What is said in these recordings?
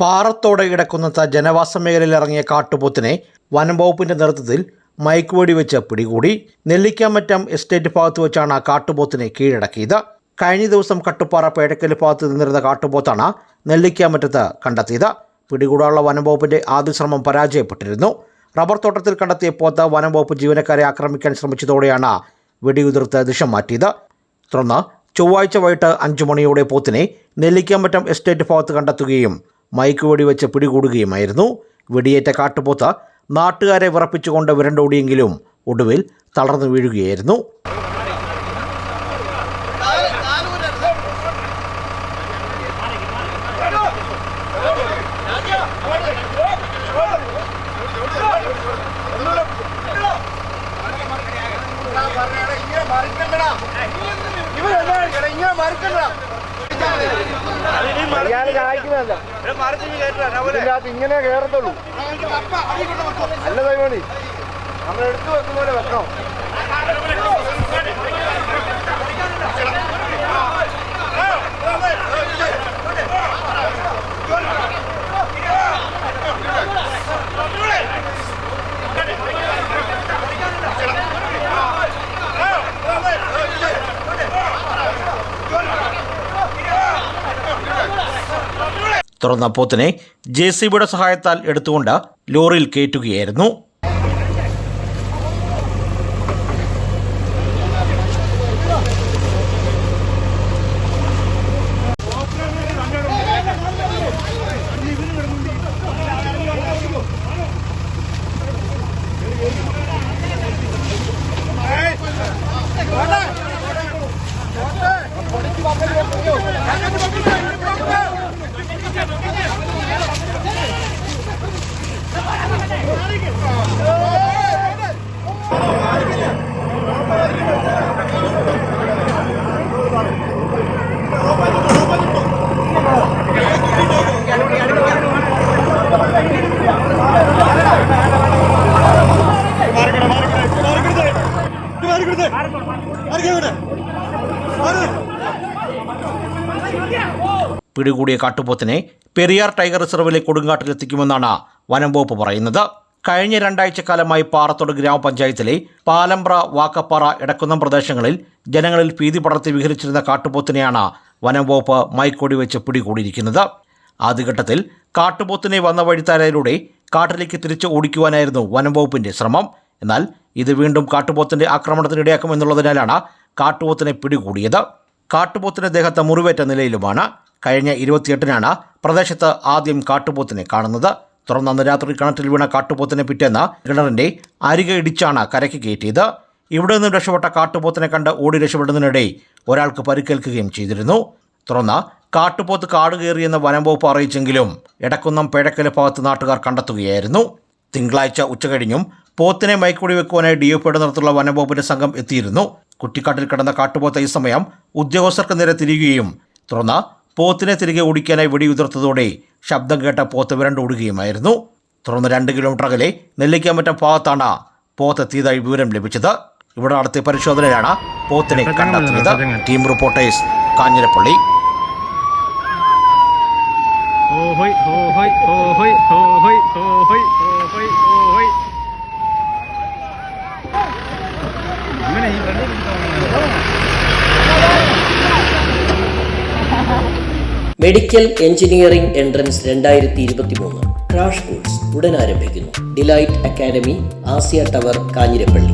പാറത്തോടെ കിടക്കുന്ന ജനവാസ മേഖലയിൽ ഇറങ്ങിയ കാട്ടുപോത്തിനെ വനംവകുപ്പിന്റെ നേതൃത്വത്തിൽ മയക്കുവെടി വെച്ച് പിടികൂടി നെല്ലിക്കാമറ്റം എസ്റ്റേറ്റ് ഭാഗത്ത് വെച്ചാണ് ആ കാട്ടുപോത്തിനെ കീഴടക്കിയത്. കഴിഞ്ഞ ദിവസം കട്ടുപ്പാറ പേടക്കൽ ഭാഗത്ത് നിന്നിരുന്ന കാട്ടുപോത്താണ് നെല്ലിക്കാമറ്റത്ത് കണ്ടെത്തിയത്. പിടികൂടാനുള്ള വനംവകുപ്പിന്റെ ആദ്യ ശ്രമം പരാജയപ്പെട്ടിരുന്നു. റബ്ബർ തോട്ടത്തിൽ കണ്ടെത്തിയ പോത്ത് വനം വകുപ്പ് ജീവനക്കാരെ ആക്രമിക്കാൻ ശ്രമിച്ചതോടെയാണ് വെടിയുതിർത്ത് ദിശ മാറ്റിയത്. തുടർന്ന് ചൊവ്വാഴ്ച വൈകിട്ട് അഞ്ചു മണിയോടെ പോത്തിനെ നെല്ലിക്കാമ്പറ്റം എസ്റ്റേറ്റ് ഭാഗത്ത് കണ്ടെത്തുകയും മയക്ക് വെടിവെച്ച് പിടികൂടുകയുമായിരുന്നു. വെടിയേറ്റ കാട്ടുപോത്ത് നാട്ടുകാരെ വിറപ്പിച്ചുകൊണ്ട് വിരണ്ടോടിയെങ്കിലും ഒടുവിൽ തളർന്നു വീഴുകയായിരുന്നു. ഇതിനകത്ത് ഇങ്ങനെ കയറത്തുള്ളൂ അല്ല തൈമണി നമ്മൾ എടുത്തു വെക്കുന്ന പോലെ വെക്കണം തുറന്ന പോത്തിനെ ജെ സി ബിയുടെ സഹായത്താൽ എടുത്തുകൊണ്ട് ലോറിയിൽ കയറ്റുകയായിരുന്നു പിടികൂടിയ കാട്ടുപോത്തിനെ പെരിയാർ ടൈഗർ റിസർവിലെ കൊടുങ്കാട്ടിലെത്തിക്കുമെന്നാണ് വനം വകുപ്പ് പറയുന്നത്. കഴിഞ്ഞ രണ്ടാഴ്ചക്കാലമായി പാറത്തോട് ഗ്രാമപഞ്ചായത്തിലെ പാലമ്പ്ര വാക്കപ്പാറ ഇടക്കുന്നം പ്രദേശങ്ങളിൽ ജനങ്ങളിൽ ഭീതി പടർത്തി വിഹരിച്ചിരുന്ന കാട്ടുപോത്തിനെയാണ് വനം വകുപ്പ് മൈക്കോടി വെച്ച് പിടികൂടിയിരിക്കുന്നത്. ആദ്യഘട്ടത്തിൽ കാട്ടുപോത്തിനെ വന്ന വഴിത്താരയിലൂടെ കാട്ടിലേക്ക് തിരിച്ചു ഓടിക്കുവാനായിരുന്നു വനം ശ്രമം. എന്നാൽ ഇത് വീണ്ടും കാട്ടുപോത്തിന്റെ കാട്ടുപോത്തിന്റെ ആക്രമണത്തിനിടയാക്കുമെന്നുള്ളതിനാലാണ് കാട്ടുപോത്തിനെ പിടികൂടിയത്. കാട്ടുപോത്തിന്റെ ദേഹത്ത് മുറിവേറ്റ നിലയിലുമാണ് കഴിഞ്ഞ ഇരുപത്തിയെട്ടിനാണ് പ്രദേശത്ത് ആദ്യം കാട്ടുപോത്തിനെ കാണുന്നത്. തുടർന്ന് അന്ന് രാത്രി കിണറ്റിൽ വീണ കാട്ടുപോത്തിനെ പിറ്റേന്ന് കിണറിന്റെ അരികെ ഇടിച്ചാണ് കരയ്ക്ക് കയറ്റിയത്. ഇവിടെ നിന്നും രക്ഷപ്പെട്ട കാട്ടുപോത്തിനെ കണ്ട് ഓടി രക്ഷപ്പെടുന്നതിനിടെ ഒരാൾക്ക് പരിക്കേൽക്കുകയും ചെയ്തിരുന്നു. തുടർന്ന് കാട്ടുപോത്ത് കാട് കയറിയെന്ന് വനം വകുപ്പ് അറിയിച്ചെങ്കിലും എടക്കുന്നം പേഴക്കല ഭാഗത്ത് നാട്ടുകാർ കണ്ടെത്തുകയായിരുന്നു. തിങ്കളാഴ്ച ഉച്ചകഴിഞ്ഞും പോത്തിനെ മയക്കുടി വെക്കുവാനായി ഡി എഫ് നടത്തുള്ള വനംവകുപ്പിന്റെ സംഘം എത്തിയിരുന്നു. കുറ്റിക്കാട്ടിൽ കിടന്ന കാട്ടുപോത്ത ഈ സമയം ഉദ്യോഗസ്ഥർക്ക് നേരെ തിരിയുകയും തുടർന്ന് പോത്തിനെ തിരികെ ഓടിക്കാനായി വെടിയുതിർത്തതോടെ ശബ്ദം കേട്ട പോത്ത് വിരണ്ടോടുകയുമായിരുന്നു തുടർന്ന് രണ്ട് കിലോമീറ്റർ അകലെ നെല്ലിക്കാമറ്റം ഭാഗത്താണ് പോത്ത് എത്തിയതായി വിവരം ലഭിച്ചത്. ഇവിടെ നടത്തിയ പരിശോധനയിലാണ് പോത്തിനെ കണ്ടെത്തിയത്. Team reporters Kanjirappally. Medical engineering entrance രണ്ടായിരത്തി ഇരുപത്തി മൂന്ന് ക്രാഷ് കോഴ്സ് ഉടൻ ആരംഭിക്കുന്നു. Delight academy Asiya tower Kanjirappally.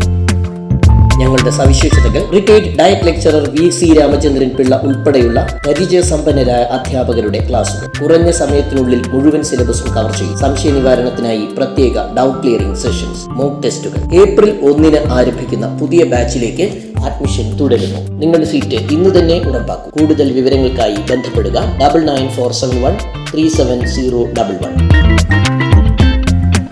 ഞങ്ങളുടെ സവിശേഷതകൾ. Retired DIET lecturer V C Ramachandran Pillai ഉൾപ്പെടെയുള്ള പരിചയസമ്പന്നരായ അധ്യാപകരുടെ ക്ലാസുകൾ. കുറഞ്ഞ സമയത്തിനുള്ളിൽ മുഴുവൻ സിലബസും കവർ ചെയ്യും. സംശയ നിവാരണത്തിനായി പ്രത്യേക ഡൗട്ട് ക്ലിയറിംഗ് സെഷൻസ് മോക്ക് ടെസ്റ്റുകൾ. ഏപ്രിൽ ഒന്നിന് ആരംഭിക്കുന്ന പുതിയ ബാച്ചിലേക്ക് അഡ്മിഷൻ തുടരുന്നു. നിങ്ങളുടെ സീറ്റ് ഇന്ന് തന്നെ ഉറപ്പാക്കും. കൂടുതൽ വിവരങ്ങൾക്കായി ബന്ധപ്പെടുക double nine four seven one three seven zero double one